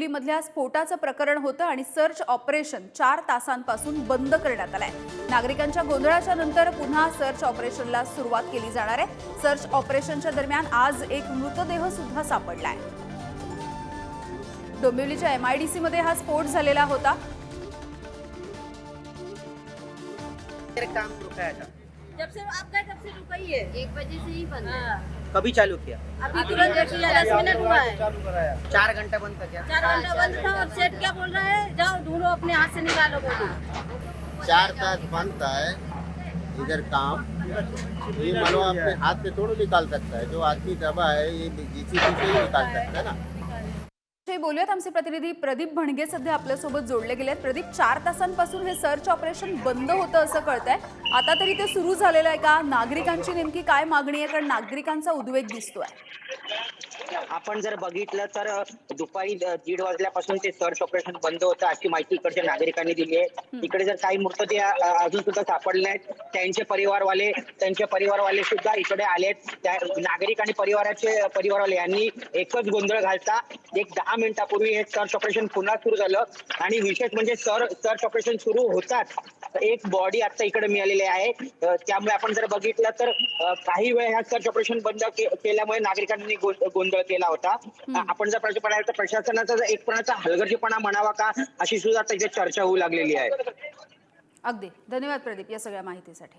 डोंबिवलीमधल्या स्फोटाचं प्रकरण होतं आणि सर्च ऑपरेशन चार तासांपासून बंद करण्यात आलंय. नागरिकांच्या गोंधळाच्या नंतर पुन्हा सर्च ऑपरेशनला सुरुवात केली जाणार आहे. सर्च ऑपरेशनच्या दरम्यान आज एक मृतदेह सुद्धा सापडलाय. डोंबिवलीच्या एमआयडीसी मध्ये हा स्फोट झालेला होता. काम जब से आप गए तब से रुका ही है। एक बजे से ही बंद है। कभी चालू किया? अभी तुरंत दस मिनट हुआ है। चार घंटा बंद था क्या चार घंटा बंद था और सेठ क्या बोल रहा है? जाओ ढूंढो अपने हाथ से निकालो बोलो चार तास बनता है इधर काम। ये मानो अपने हाथ से थोड़ा निकाल सकता है। जो आदमी दबा है ये जीसीबी से ही निकाल सकता है ना। बोलूयात आमचे प्रतिनिधी प्रदीप भणगे सध्या आपल्यासोबत जोडले गेले आहेत प्रदीप चार तासांपासून हे सर्च ऑपरेशन बंद होतं असं कळतंय. आता तरी ते सुरू झालेलं आहे का? नागरिकांची नेमकी काय मागणी आहे? कारण नागरिकांचा उद्वेग दिसतोय. आपण जर बघितलं तर दुपारी दीड वाजल्यापासून ते सर्च ऑपरेशन बंद होतं अशी माहिती इकडच्या नागरिकांनी दिली आहे. इकडे जर काही मृतदेह अजून सुद्धा सापडले आहेत त्यांचे परिवारवाले त्यांचे परिवारवाले सुद्धा इकडे आलेत. त्या नागरिक आणि परिवाराचे परिवारवाले यांनी एकच गोंधळ घालता. एक दहा मिनिटापूर्वी हे सर्च ऑपरेशन पुन्हा सुरू झालं. आणि विशेष म्हणजे सर सर्च ऑपरेशन सुरू होताच. एक बॉडी आता इकडे मिळालेली आहे. अ, त्यामुळे आपण जर बघितलं तर काही वेळ ह्या सर्च ऑपरेशन बंद के- केल्यामुळे नागरिकांनी गोंधळ केला होता. आपण जर प्रश्न पडायला तर प्रशासनाचा जर एक प्रकारचा हलगर्जीपणा म्हणावा का अशी सुद्धा त्याची चर्चा होऊ लागलेली आहे. अगदी. धन्यवाद प्रदीप या सगळ्या माहितीसाठी.